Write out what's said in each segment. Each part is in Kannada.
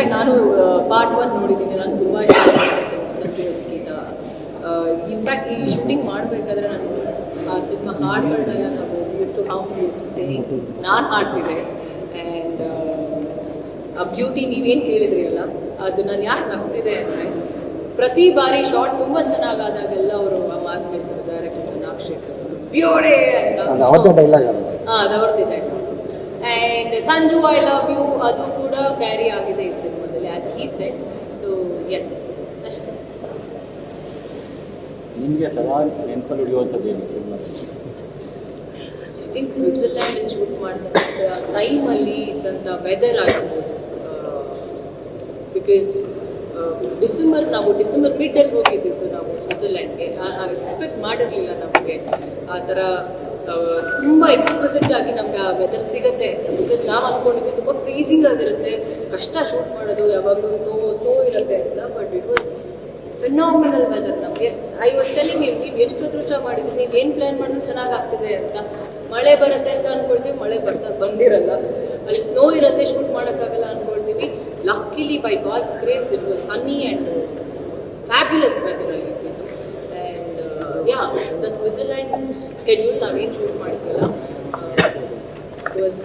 ಇನ್ಫ್ಯಾಕ್ಟ್ ನಾನು ಪಾರ್ಟ್ ಒನ್ ನೋಡಿದ್ದೀನಿ. ನಾನು ತುಂಬ ಇಷ್ಟ ಸಂಜು ಗೀತ. ಇನ್ಫ್ಯಾಕ್ಟ್ ಈ ಶೂಟಿಂಗ್ ಮಾಡಬೇಕಾದ್ರೆ ನಾನು ಆ ಸಿನಿಮಾ ಹಾಡುಗಳನ್ನೆಲ್ಲ ನಾವು use to how use to say ನಾನು ಹಾಡ್ತಿದ್ದೆ. ಆ್ಯಂಡ್ ಆ ಬ್ಯೂಟಿ ನೀವೇನು ಕೇಳಿದ್ರಿ ಅಲ್ಲ ಅದು ನಾನು ಯಾಕೆ ನಗ್ತಿದೆ ಅಂದರೆ ಪ್ರತಿ ಬಾರಿ ಶಾರ್ಟ್ ತುಂಬ ಚೆನ್ನಾಗಾದಾಗೆಲ್ಲ ಅವರು ಆ ಮಾತು ಹೇಳ್ತಾರೆ ಡೈರೆಕ್ಟರ್ ಸನ್ನಾಕ್ಷಿ ಬ್ಯೂಡೆ ಅಂತ. ಹಾಂ ಅದು ಅವ್ರದ್ದೇ type and Sanju I love you ಅದು ಕೂಡ ಕ್ಯಾರಿ ಆಗಿದೆ ಈ as he said so yes ಅಷ್ಟೇ ನಿಮಗೆ ಸದಾ ನೆನಪಲ್ಲಿ ಉಳಿಯುವಂಥದ್ದು ಏನು ಸಿನಿಮಾ? ಐ ಥಿಂಕ್ ಸ್ವಿಟ್ಜರ್ಲ್ಯಾಂಡಲ್ಲಿ ಶೂಟ್ ಮಾಡಿದಂಥ ಟೈಮಲ್ಲಿ ಇದ್ದಂಥ ವೆದರ್ ಆಗಿರ್ಬೋದು. ಬಿಕಾಸ್ ಡಿಸೆಂಬರ್ ನಾವು ಡಿಸೆಂಬರ್ ಮಿಡ್ಡಲ್ಲಿ ಹೋಗಿದ್ದಿದ್ದು ನಾವು ಸ್ವಿಟ್ಜರ್ಲ್ಯಾಂಡ್ಗೆ ಎಕ್ಸ್ಪೆಕ್ಟ್ ಮಾಡಿರಲಿಲ್ಲ ನಮಗೆ ಆ ಥರ ತುಂಬ ಎಕ್ಸ್ಪ್ರೆಸೆಂಟ್ ಆಗಿ ನಮ್ಗೆ ಆ ವೆದರ್ ಸಿಗುತ್ತೆ. ಬಿಕಾಸ್ ನಾವು ಅಂದ್ಕೊಂಡಿದ್ವಿ ತುಂಬ ಫ್ರೀಸಿಂಗ್ ಆಗಿರುತ್ತೆ. ಕಷ್ಟ ಶೂಟ್ ಮಾಡೋದು, ಯಾವಾಗಲೂ ಸ್ನೋ ಸ್ನೋ ಇರುತ್ತೆ ಅಂತ but it was phenomenal weather ನಮಗೆ. ಐ ವಾಸ್ ಟೆಲಿಂಗ್ ನೀವು ನೀವು ಎಷ್ಟು ಅದೃಷ್ಟ ಮಾಡಿದ್ರಿ, ನೀವು ಏನು ಪ್ಲ್ಯಾನ್ ಮಾಡಿದ್ರು ಚೆನ್ನಾಗಿ ಆಗ್ತಿದೆ ಅಂತ. ಮಳೆ ಬರುತ್ತೆ ಅಂತ ಅಂದ್ಕೊಳ್ತೀವಿ ಮಳೆ ಬರ್ತಾ ಬಂದಿರಲ್ಲ. ಅಲ್ಲಿ ಸ್ನೋ ಇರುತ್ತೆ ಶೂಟ್ ಮಾಡೋಕ್ಕಾಗಲ್ಲ ಅಂದ್ಕೊಳ್ತೀವಿ luckily by God's grace it was sunny and fabulous weather ಅಲ್ಲಿ. ಇದ್ದಿದ್ದು and yeah that Switzerland schedule ನಾವೇನು shoot ಮಾಡಿದ್ವಲ್ಲ it was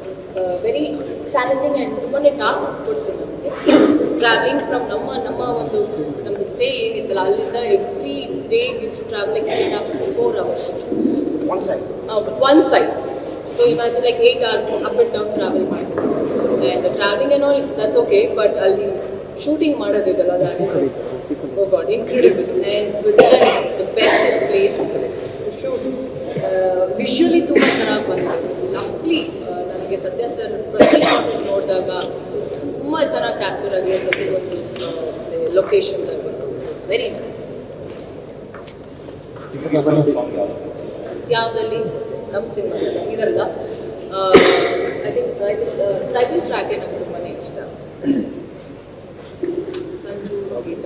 very challenging and ತುಂಬಾ ಟಾಸ್ಕ್ ಕೊಡ್ತು ನಮಗೆ ಟ್ರಾವೆಲಿಂಗ್ ಫ್ರಮ್ ನಮ್ಮ ನಮ್ಮ ಒಂದು ನಮ್ಮದು ಸ್ಟೇ ಏನಿತ್ತಲ್ಲ ಅಲ್ಲಿಂದ every day use to travel like three of four hours one side one side so imagine like eight hours up and down travel ಮಾಡ್ತೀವಿ ಆ್ಯಂಡ್ ಟ್ರಾವೆಲಿಂಗ್ ಏನೋ ದಟ್ಸ್ ಓಕೆ ಬಟ್ ಅಲ್ಲಿ ಶೂಟಿಂಗ್ ಮಾಡೋದಿದಲ್ಲ ಓ God incredible and Switzerland the bestest place shoot visually ತುಂಬ ಚೆನ್ನಾಗಿ ಬಂದಿದೆ. ಲವ್ಲಿ ನನಗೆ ಸತ್ಯ ಸರ್ ಪ್ರತಿ ಶಾರ್ಟ್ ನೋಡಿದಾಗ ತುಂಬ ಚೆನ್ನಾಗಿ ಕ್ಯಾಪ್ಚರ್ ಆಗಿದೆ ಪ್ರತಿಯೊಂದು ಲೊಕೇಶನ್ಸ್ ಆಗಿರ್ಬೋದು ವೆರಿ ನೈಸ್ ಯಾವುದಲ್ಲಿ? ನಮ್ಮ cinema ಇದರಲ್ಲ. I think I think title ಟ್ರ್ಯಾಕೇ ನಂಗೆ ತುಂಬಾ ಇಷ್ಟ ಸಂಜು ಗೀತ